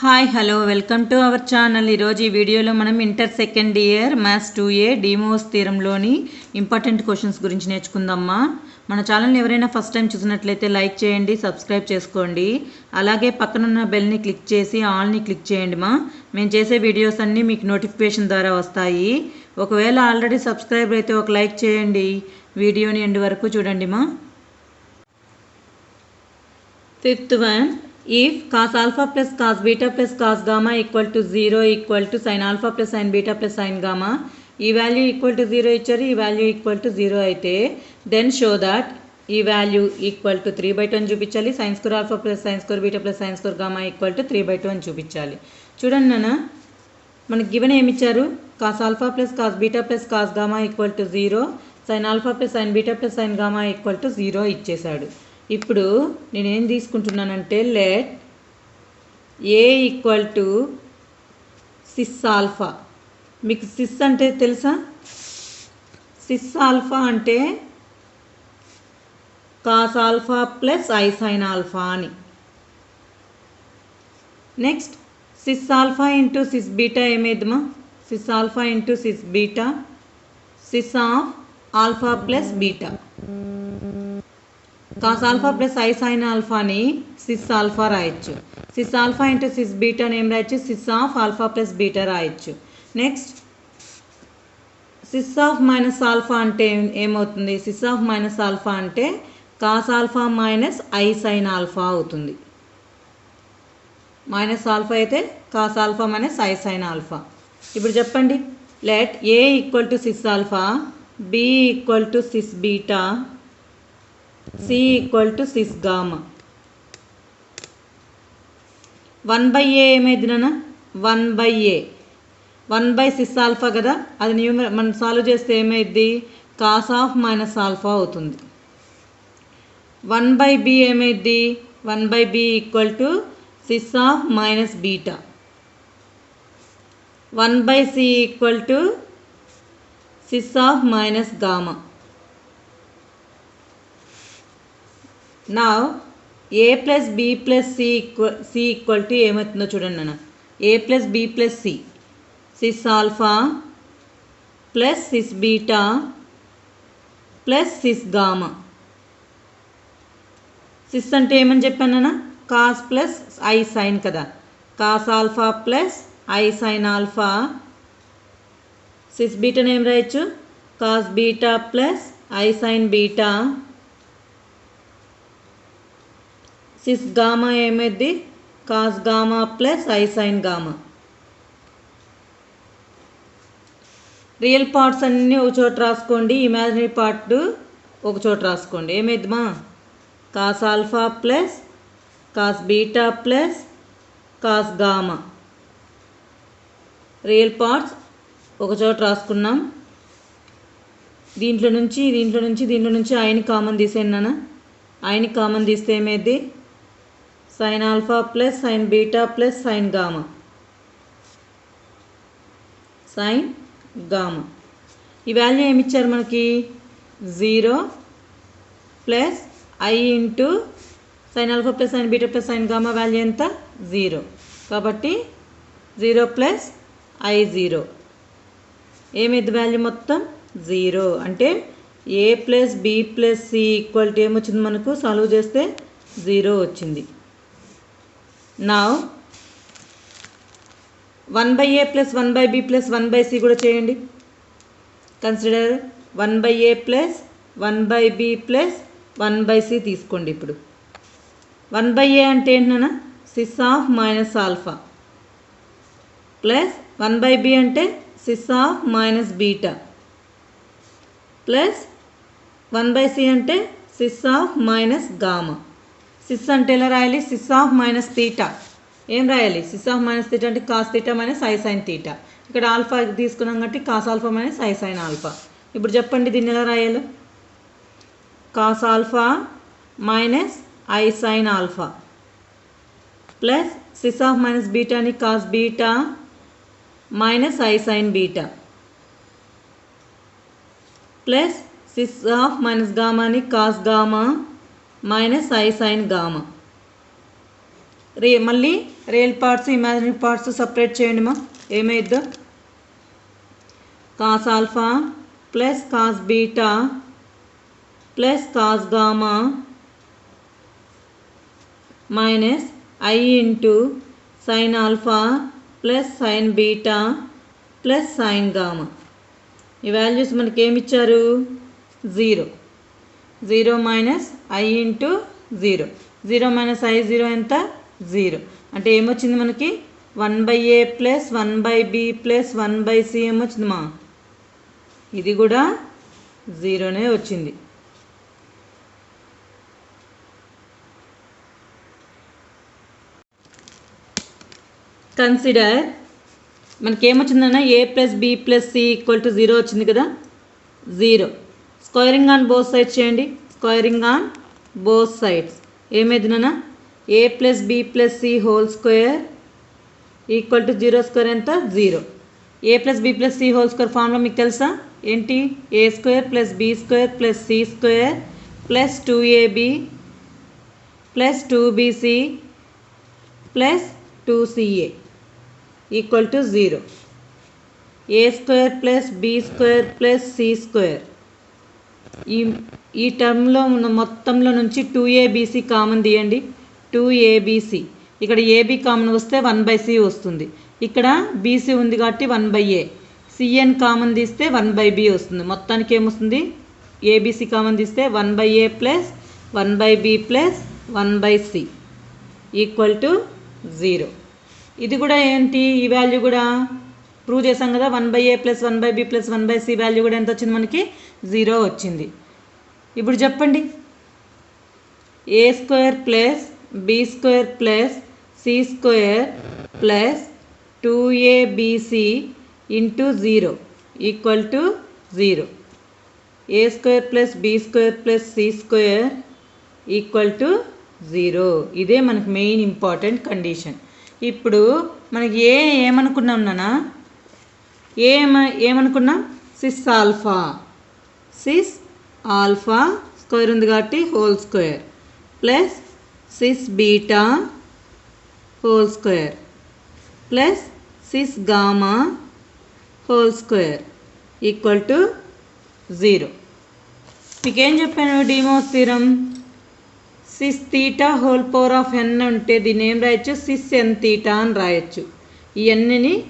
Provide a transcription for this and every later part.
Hi hello welcome to our channel ఈరోజు ఈ వీడియోలో మనం inter second year maths two A డిమోస్ తీరంలోని ఇంపార్టెంట్ క్వశ్చన్స్ గురించి నేర్చుకుందామా? మన ఛానల్ని ఎవరైనా ఫస్ట్ టైం చూసినట్లయితే లైక్ చేయండి సబ్స్క్రైబ్ చేసుకోండి. అలాగే పక్కనున్న బెల్ని క్లిక్ చేసి ఆల్ని క్లిక్ చేయండి మా. మేము చేసే వీడియోస్ అన్నీ మీకు నోటిఫికేషన్ ద్వారా వస్తాయి. ఒకవేళ ఆల్రెడీ సబ్స్క్రైబ్ అయితే ఒక లైక్ చేయండి. వీడియోని ఎండ్ వరకు చూడండి మా. Fifth one if cos alpha plus cos beta plus cos gamma equal to 0 equal to sin alpha plus sin beta plus sin gamma ఈ వాల్యూ ఈక్వల్ టు జీరో ఇచ్చారు ఈ వాల్యూ ఈక్వల్ టు జీరో అయితే then show that ఈ value equal to three by two అని చూపించాలి sine square alpha plus sine square beta plus sine square gamma equal to three by two అని చూపించాలి. చూడండి నాన్న మనకి గివెన్ ఏమి ఇచ్చారు cos alpha plus cos beta plus cos gamma equal to zero sine alpha plus sine beta plus sine gamma equal to zero ఇచ్చేశాడు. ఇప్పుడు నేనేం తీసుకుంటున్నానంటే let A equal to cis alpha మీకు సిస్ అంటే తెలుసా? సిస్ ఆల్ఫా అంటే cos alpha plus i sine alpha అని. Next cis alpha into cis beta ఏమేద్దామా cis alpha into cis beta cis of alpha plus beta cos alpha plus i sine ఆల్ఫాని cis alpha రాయొచ్చు. Cis alpha into cis బీటాని ఏం రాయొచ్చు? Cis of alpha plus beta రాయొచ్చు. Next cis of minus alpha అంటే ఏమవుతుంది? Cis of minus alpha అంటే cos alpha minus i sine alpha అవుతుంది. Minus alpha అయితే cos alpha minus i sine alpha. ఇప్పుడు చెప్పండి. Let A equal to cis alpha B equal to cis beta C equal to cis gamma one by A ఏమైంది నాన్న one by A one by cis alpha కదా? అది new మనం solve చేస్తే ఏమైద్ది? Cos of minus alpha అవుతుంది. One by B ఏమైద్ది? One by B equal to cis of minus beta one by C equal to cis of minus gamma నా A plus B plus C equal C equal to ఏమవుతుందో చూడండి నాన్న. A plus B plus C cis alpha plus cis beta plus cis gamma cis అంటే ఏమని చెప్పాను నాన్న? Cos plus I sign కదా. Cos alpha plus i sine alpha cis బీటాని ఏం రాయొచ్చు? Cos beta plus i sine beta cis gamma ఏమైద్ది? Cos gamma plus i sine gamma real parts అన్నీ ఒక చోట రాసుకోండి ఇమాజినరీ పార్ట్ ఒక చోట రాసుకోండి. ఏమైద్దిమా? Cos alpha plus cos beta plus cos gamma real parts ఒక చోట రాసుకున్నాం. దీంట్లో నుంచి దీంట్లో నుంచి దీంట్లో నుంచి ఐని కామన్ తీసేయండి నాన్న. ఐని కామన్ తీస్తే ఏమైద్ది? Sine alpha plus sine beta plus sine gamma sine gamma ఈ వాల్యూ ఏమి ఇచ్చారు మనకి? Zero plus i into sine alpha plus sine beta plus sine gamma value ఎంత? జీరో కాబట్టి జీరో ప్లస్ ఐ జీరో ఏమైంది వాల్యూ మొత్తం? Zero అంటే A plus B plus C equal to ఏమొచ్చింది మనకు? సాల్వ్ చేస్తే జీరో వచ్చింది. నా one by A plus one by B plus one by C కూడా చేయండి. Consider one by A plus one by B plus one by C తీసుకోండి ఇప్పుడు. One by ఏ అంటే ఏంటన్నా cis of minus alpha plus one by B అంటే cis of minus beta plus one by C అంటే cis of minus gamma cis అంటే ఎలా రాయాలి? Cis of minus theta. ఏం రాయాలి? సిస్ ఆఫ్ మైనస్ తీటా అంటే cos theta minus i sine theta. ఇక్కడ alpha తీసుకున్నాం కాబట్టి cos alpha minus I sine alpha. ఇప్పుడు చెప్పండి దీన్ని ఎలా రాయాలి? Cos alpha minus I sine alpha. Plus cis of minus బీటాని cos beta minus I sine beta. Plus cis of minus గామాని cos gamma minus I sine gamma రే మళ్ళీ real parts imaginary parts separate చేయండి మా ఏమైద్దో? Cos alpha plus cos beta plus cos gamma minus I into sine alpha plus sine beta plus sine gamma ఈ values మనకి ఏమి ఇచ్చారు zero zero minus I into zero. Zero minus I zero ఎంత? Zero. అంటే ఏమొచ్చింది మనకి? One by A plus one by B plus one by C ఏమొచ్చింది మా? ఇది కూడా జీరోనే వచ్చింది. కన్సిడర్ మనకి ఏమొచ్చిందన్న A plus B plus C equal to zero వచ్చింది కదా? Zero. Squaring on both sides చేయండి. Squaring on both sides. ఏమైందినా A plus B plus C whole square equal to zero square ఎంత? Zero. A plus B plus C whole square formula మీకు తెలుసా? ఏంటి? A square plus B square plus C square plus two A B plus two B C plus two C A equal to zero. A square plus B square plus C square. ఈ ఈ టర్మ్లో ఉన్న మొత్తంలో నుంచి two A B C common తీయండి. Two ABC ఇక్కడ AB common వస్తే one by C వస్తుంది. ఇక్కడ బీసీ ఉంది కాబట్టి వన్ బై ఏ సిఎన్ కామన్ తీస్తే వన్ బై బి వస్తుంది. మొత్తానికి ఏమొస్తుంది? ఏబీసీ కామన్ తీస్తే one by A plus one by B plus one by C equal to zero ఇది కూడా ఏంటి? ఈ వాల్యూ కూడా ప్రూవ్ చేసాం కదా. One by A plus one by B plus one by C value కూడా ఎంత వచ్చింది మనకి? జీరో వచ్చింది. ఇప్పుడు చెప్పండి. A square plus B square plus C square plus two A B C into zero equal to zero. A square plus B square plus C square equal to zero. ఇదే మనకు main important condition. ఇప్పుడు మనకి a ఏమనుకున్నాం నానా ఏమ ఏమనుకున్నాం? Cis alpha. Cis alpha square ఉంది కాబట్టి whole square plus cis beta whole square plus cis gamma whole square equal to zero మీకేం చెప్పాను? డిమోస్ స్థిరం cis theta whole power of N ఉంటే దీన్ని ఏం రాయొచ్చు? సిస్ ఎన్ తీటా అని రాయొచ్చు. ఈ ఎన్ని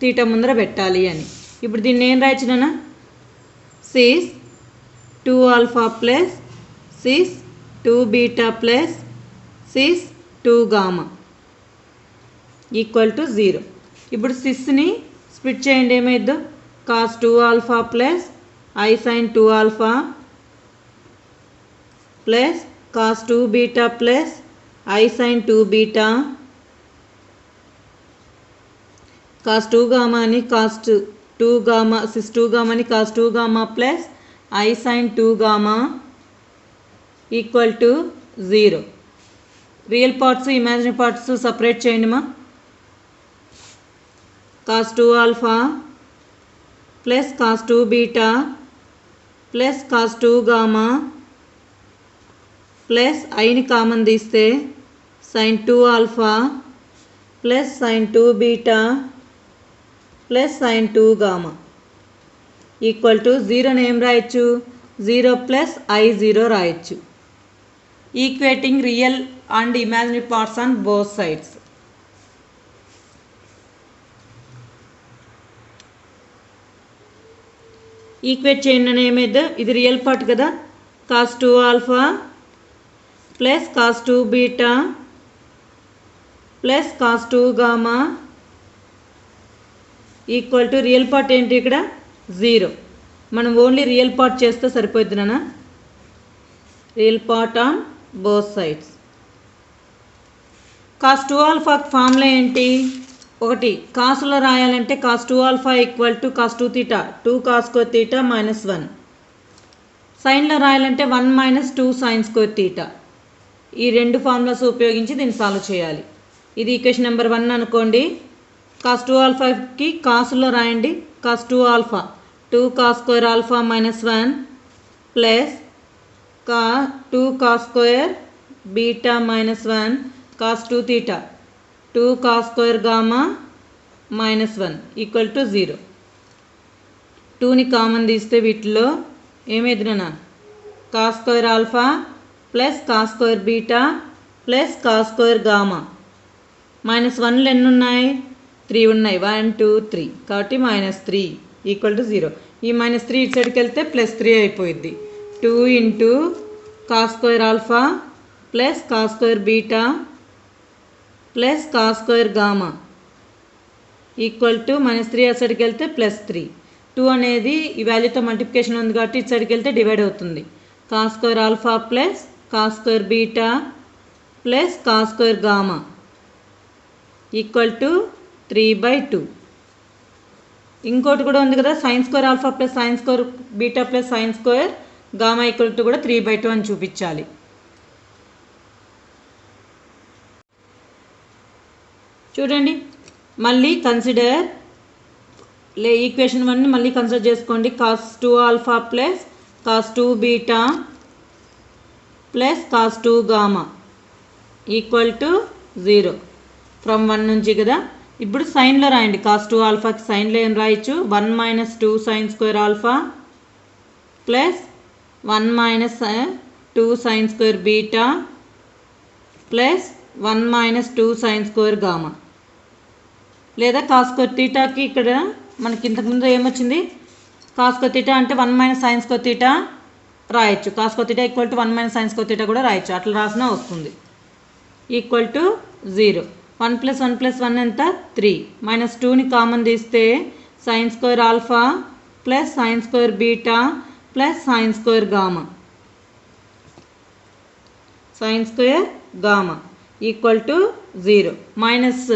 తీటా ముందర పెట్టాలి అని. ఇప్పుడు దీన్ని ఏం రాయొచ్చు నాన్న? Cis two alpha plus cis two beta plus cis two gamma equal to zero ఇప్పుడు సిస్ని స్ప్లిట్ చేయండి ఏమైద్దో? Cos two alpha plus I sine two alpha plus cos two beta plus I sine two beta cos two gamma అని cos two gamma cis two gamma అని cos two gamma plus I sine two gamma equal to zero real parts imaginary parts separate చేయండి మా. Cos two alpha plus cos two beta plus cos two gamma plus ఐని common తీస్తే sine two alpha plus sine two beta plus sine two gamma equal to జీరోని ఏం రాయొచ్చు? Zero plus I zero రాయొచ్చు. Equating real and imaginary parts on both sides equate చేయండి అని ఏమైందో? ఇది real part కదా? Cos two alpha plus cos two beta plus cos two gamma equal to real part ఏంటి ఇక్కడ? జీరో. మనం only real part చేస్తే సరిపోద్ది real part on both sides. Cos two alpha formula ఏంటి? ఒకటి కాసులో రాయాలంటే cos two alpha equal to cos two theta. Two cos square theta minus one. సైన్లో రాయాలంటే one minus two sine square theta. ఈ రెండు formulas ఉపయోగించి దీన్ని సాల్వ్ చేయాలి. ఇది ఈక్వేషన్ నెంబర్ వన్ అనుకోండి. కాస్ టూ ఆల్ఫాకి కాసులో రాయండి. Cos two alpha two cos square alpha minus one plus cos two square beta beta minus one cos two theta two square gamma gamma minus one equal to zero టూని common తీస్తే వీటిలో ఏమెదురనా cos square alpha plus cos square beta plus cos square gamma minus వన్లు ఎన్ని ఉన్నాయి? Three ఉన్నాయి. One two three. కాబట్టి minus three equal to zero. ఈ minus three ఇటు సైడ్కి వెళ్తే ప్లస్ త్రీ అయిపోయింది two into cos square square alpha plus cos square beta plus cos square gamma equal to minus three ఆ సైడ్కి వెళ్తే ప్లస్ త్రీ. టూ అనేది ఈ వాల్యూతో మల్టిప్లికేషన్ ఉంది కాబట్టి ఇటు సైడ్కి వెళ్తే డివైడ్ అవుతుంది. Cos square alpha plus cos square beta plus cos square gamma equal to three by two. ఇంకోటి కూడా ఉంది కదా sine square alpha plus sine square beta plus sine square gamma equal to కూడా త్రీ బై టూ అని చూపించాలి. చూడండి మళ్ళీ consider లే ఈక్వేషన్ వన్ మళ్ళీ కన్సిడర్ చేసుకోండి. Cos two alpha plus cos two beta plus cos two gamma equal to zero from one నుంచి కదా ఇప్పుడు సైన్లో రాయండి. కాస్ టూ ఆల్ఫాకి సైన్లో ఏం రాయొచ్చు? One minus two sine square alpha plus one minus two sine square beta plus one minus two sine square gamma లేదా కాస్కో తీటాకి ఇక్కడ మనకి ఇంతకుముందు ఏమొచ్చింది కాస్కో తీటా అంటే వన్ మైనస్ సైన్స్ కో తీటా రాయొచ్చు. కాస్కో theta equal to one minus science co theta కూడా రాయొచ్చు. అట్లా రాసినా వస్తుంది. Equal to zero one plus one plus one ఎంత? త్రీ. మైనస్ టూని కామన్ తీస్తే sine square alpha plus sine square beta plus sine square gamma. Sine square gamma. Equal to zero. Minus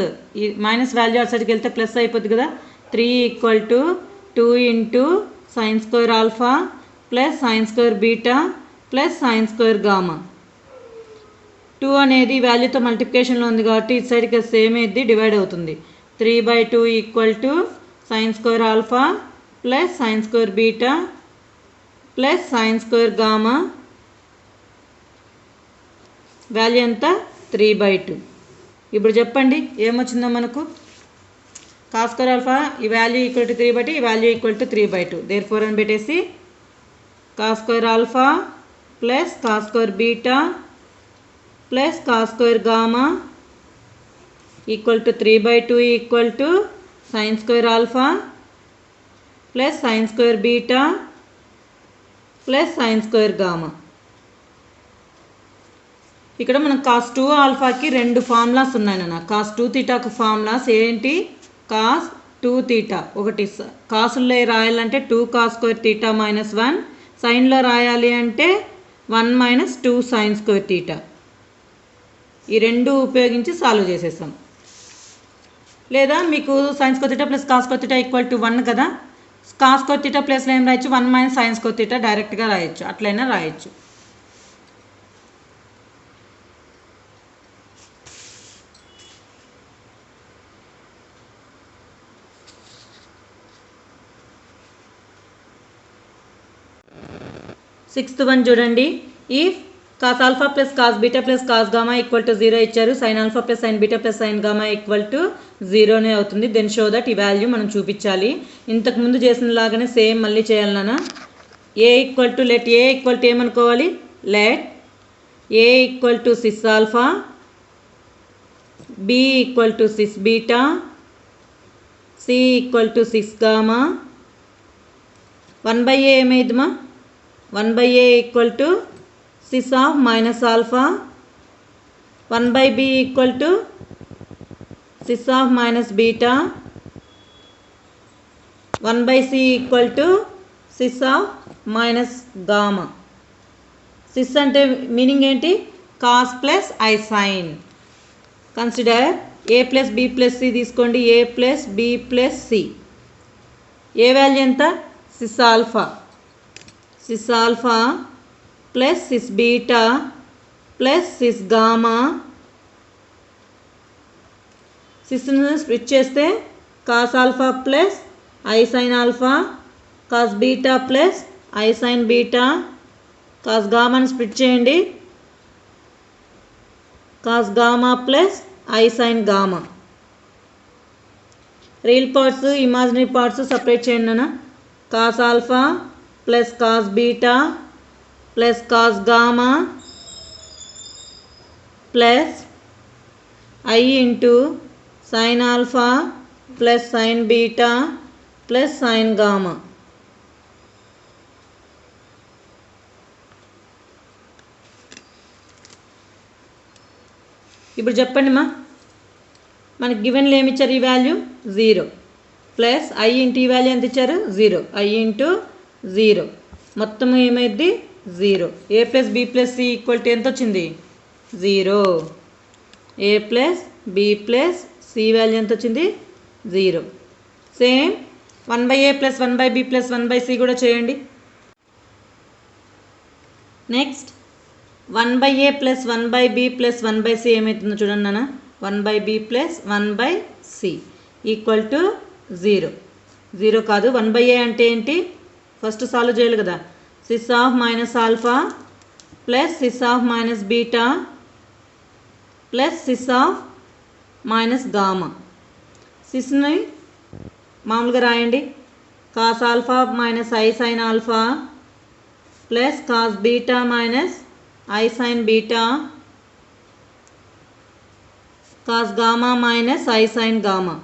minus value అసలుకి వెళ్తే plus అయిపోద్ది కదా. Three equal to two into sine square alpha plus sine square beta plus sine square gamma. Two అనేది వాల్యూతో మల్టిప్లికేషన్లో ఉంది కాబట్టి ఇటు సైడ్కి సేమ్ ఇది డివైడ్ అవుతుంది. Three by two equal to sine square alpha plus sine square beta plus sine square gamma value ఎంత? Three by two ఇప్పుడు చెప్పండి ఏమొచ్చిందో మనకు? కాస్కర్ ఆల్ఫా ఈ value equal to three by two ఈ value equal to three by two therefore అని పెట్టేసి cos square alpha plus cos square beta plus cos square gamma equal to three by two equal to sine square alpha plus sine square beta plus sine square gamma ఇక్కడ మనం cos two ఆల్ఫాకి రెండు formulas ఉన్నాయి నాన్న. Cos two తీటాకు formulas ఏంటి? Cos two theta ఒకటి స- కాసుల్లో రాయాలంటే two cos square theta minus one సైన్లో రాయాలి అంటే one minus two sine square theta ఈ రెండు ఉపయోగించి సాల్వ్ చేసేసాం లేదా మీకు science కొత్తిట plus cos కొత్తిట equal to one కదా? కాస్ కొత్తిట ప్లస్లో ఏం రాయొచ్చు? వన్ మైనస్ సైన్స్ కొత్తిట డైరెక్ట్గా రాయొచ్చు. అట్లయినా రాయొచ్చు. సిక్స్త్ వన్ చూడండి. If cos alpha plus cos beta plus cos gamma equal to zero ఇచ్చారు. Sine alpha plus sine beta plus sine gamma equal to జీరోనే అవుతుంది. దెన్ షో దట్ ఈ value మనం చూపించాలి. ఇంతకు ముందు చేసిన లాగానే సేమ్ మళ్ళీ చేయాలన్నా A equal to let A equal to ఏమనుకోవాలి? Let A equal to cis alpha B equal to cis beta C equal to six gamma one by ఏ ఏమైందమ్మా one by A equal to cis of minus alpha. One by B equal to cis of minus beta. One by C equal to cis of minus gamma. Cis అంటే meaning ఏంటి? Cos plus I sine. Consider A plus B plus C తీసుకోండి. A plus B plus C. A value ఎంత? Cis alpha. Cis alpha plus cis beta plus cis gamma. సిస్ను split చేస్తే cos alpha plus I sine alpha cos beta plus I sine beta. Cos గామాని split చేయండి. Cos gamma plus I sine gamma. Real parts imaginary parts separate చేయండి అన్న cos alpha plus cos beta. Plus cos gamma plus I into sine alpha plus sine beta plus sine gamma. ఇప్పుడు చెప్పండి మా. మనకి గివెన్లు ఏమి ఇచ్చారు ఈ value? Zero. Plus I into ఈ వాల్యూ ఎంత ఇచ్చారు? జీరో. I into zero. మొత్తం ఏమైద్ది? Zero. A plus B plus C equal to ఎంత వచ్చింది zero. A plus B plus C value ఎంత వచ్చింది zero. Same one by A plus one by B plus one by C కూడా చేయండి. Next one by A plus one by B plus one by C ఏమవుతుందో చూడండి నాన్న. One by B plus one by C equal to zero. Zero కాదు one by ఏ అంటే ఏంటి? First solve చేయాలి కదా. Cis of minus alpha plus cis of minus beta plus cis of minus gamma సిస్ని మామూలుగా రాయండి cos alpha minus i sine alpha plus cos beta minus i sine beta cos gamma minus i sine gamma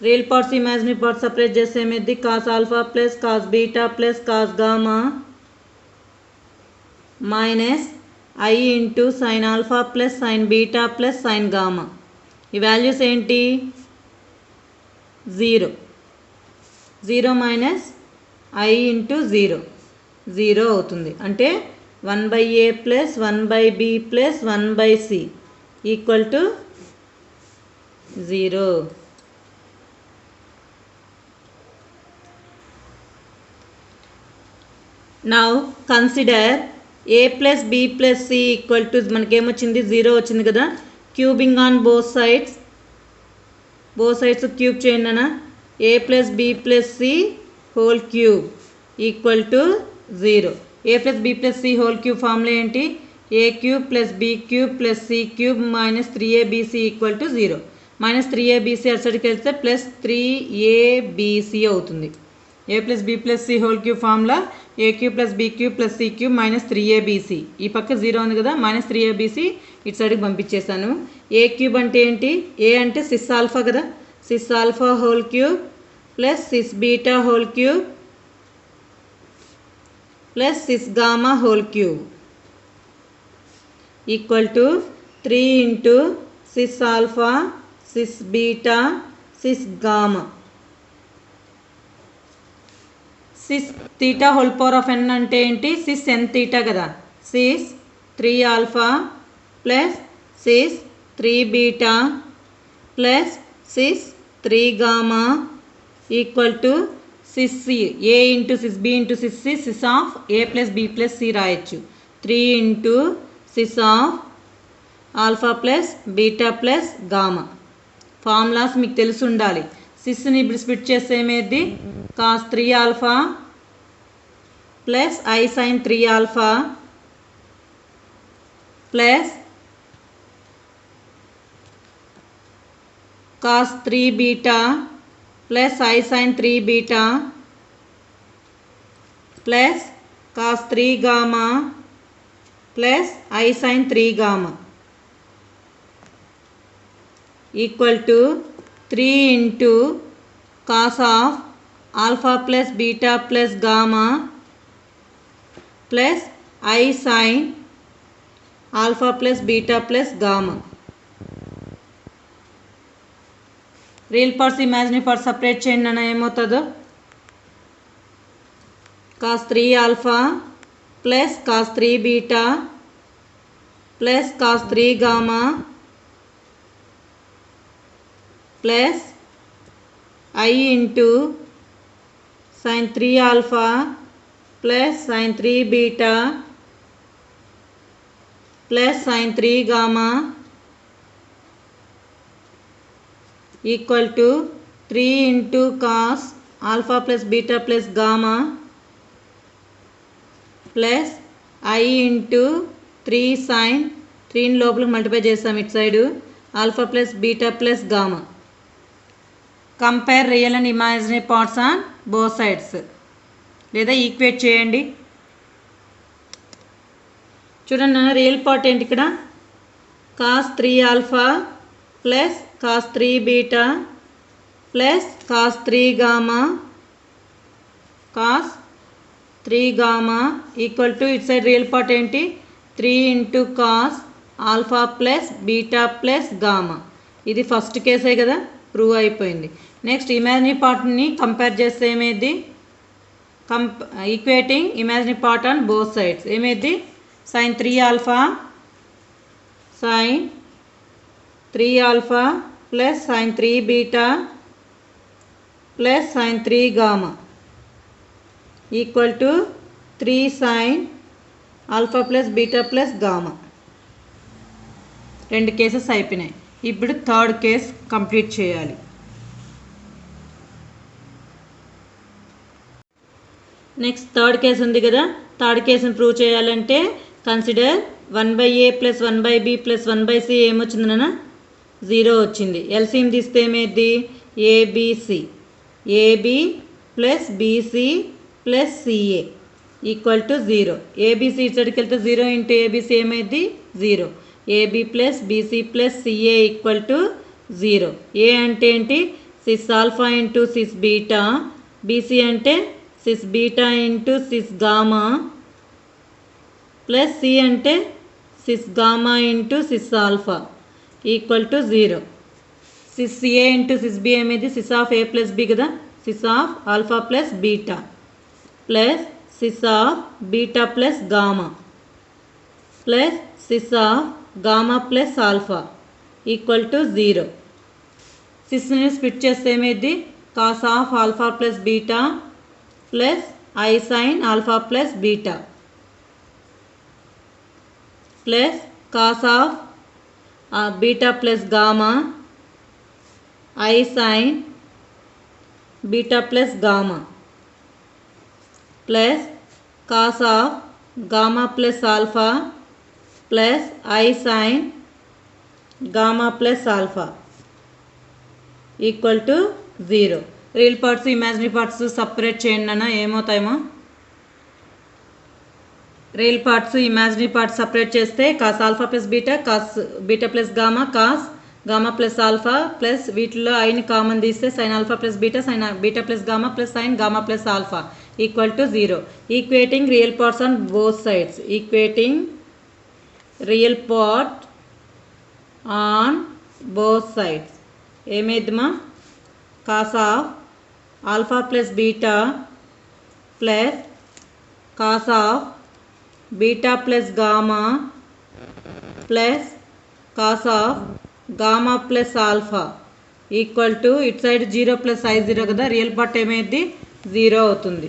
real parts imaginary parts separate చేస్తే ఏమైంది cos alpha plus cos beta plus cos gamma minus i into sine alpha plus sine beta plus sine gamma ఈ values ఏంటి zero zero minus i into zero zero అవుతుంది అంటే one by A plus one by B plus one by C equal to zero now consider A plus B plus C equal to మనకేమొచ్చింది? Zero వచ్చింది కదా? Cubing on both sides both sides cube చేయండి అన్న A plus B plus C whole cube equal to zero A plus B plus C whole cube formula ఏంటి? A cube plus B cube plus C cube minus three ABC equal to zero minus three ABC అసడికి వెళ్తే plus three ABC అవుతుంది. A plus B plus C whole cube formula A cube plus B cube plus C cube minus three ABC ఈ పక్క zero ఉంది కదా minus three ABC ఇటు సైడ్కి పంపించేశాను A cube అంటే ఏంటి? ఏ అంటే సిస్ ఆల్ఫా కదా. Cis alpha whole cube plus cis beta whole cube plus cis gamma whole cube equal to three into cis alpha cis beta cis gamma cis theta whole power of n అంటే ఏంటి? Cis ఎన్ theta కదా. Cis three alpha plus cis three beta plus cis three gamma equal to cis C. A into cis B into cis C cis of A plus B plus C రాయొచ్చు. Three into cis of alpha plus beta plus gamma. Formulas మీకు తెలిసి ఉండాలి. సిస్ని ఇప్పుడు split చేస్తే ఏమైంది cos three alpha plus i sine three alpha plus cos three beta plus i sine three beta plus cos three gamma plus i sine three gamma. Equal to three into cos of alpha plus beta plus gamma plus i sine alpha plus beta plus gamma real parts imaginary parts separate చేయండి అన్న ఏమవుతుందో cos three alpha plus cos three beta plus cos three gamma plus i into sine three alpha plus sine three beta plus sine three gamma equal to three into cos alpha plus beta plus gamma plus i into three sine త్రీని లోపలికి multiply చేస్తాం ఇటు side alpha plus beta plus gamma compare real and imaginary parts on both sides లేదా equate చేయండి. చూడండి నాన్న real part ఏంటి ఇక్కడ? Cos three alpha plus cos three beta plus cos three gamma cos three gamma equal to it side real part ఏంటి? Three into cos alpha plus beta plus gamma ఇది first కేసే కదా? Prove అయిపోయింది. Next imaginary పార్ట్ని compare చేస్తే ఏమైంది కంప్ equating imaginary part on both sides ఏమైంది sine three alpha sine three alpha plus sine three beta plus sine three gamma equal to three sine alpha plus beta plus gamma రెండు cases అయిపోయినాయి. ఇప్పుడు third case complete చేయాలి. Next third case ఉంది కదా. Third కేసును prove చేయాలంటే consider one by A plus one by B plus one by C ఏమొచ్చింది నాన్న? జీరో వచ్చింది. ఎల్సీఎం తీస్తే ఏమైంది ABC AB plus BC plus CA equal to zero ABC ఇచ్చడికి వెళ్తే జీరో ఇంటూ ఏబీసీ ఏమైంది zero AB plus BC plus CA equal to zero A అంటే ఏంటి? Cis alpha into cis beta BC అంటే cis beta into cis gamma plus C అంటే cis gamma into cis alpha equal to zero. Cis A into cis B అనేది cis of A plus B కదా? Cis of alpha plus beta plus cis of beta plus gamma plus cis of gamma plus alpha equal to zero. సిస్ని split చేస్తే ఏమైంది? Cos of alpha plus beta plus i sine alpha plus beta plus cos of beta plus gamma i sine beta plus gamma plus cos of gamma plus alpha plus i sine gamma plus alpha equal to zero real parts imaginary parts separate చేయండి అన్న ఏమవుతాయేమో? Real parts imaginary parts separate చేస్తే cos alpha plus beta cos beta plus gamma cos gamma plus alpha plus వీటిలో ఐని common తీస్తే sine alpha plus beta sine beta plus gamma plus sine gamma plus alpha equal to zero. Equating real parts on both sides equating real part on both sides ఏమైద్దిమా cos of alpha plus beta plus cos of beta plus gamma plus cos of gamma plus alpha equal to it side zero plus i zero కదా real part ఏమైంది zero అవుతుంది.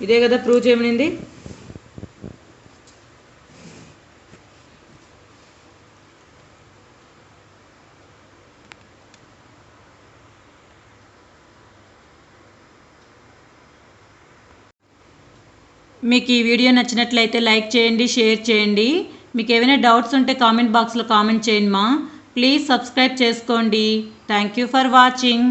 ఇదే కదా prove చేయమనింది? మీకు ఈ video నచ్చినట్లయితే like చేయండి షేర్ చేయండి. మీకు ఏమైనా డౌట్స్ ఉంటే కామెంట్ బాక్స్లో కామెంట్ చేయండి మా. ప్లీజ్ సబ్స్క్రైబ్ చేసుకోండి. Thank you for watching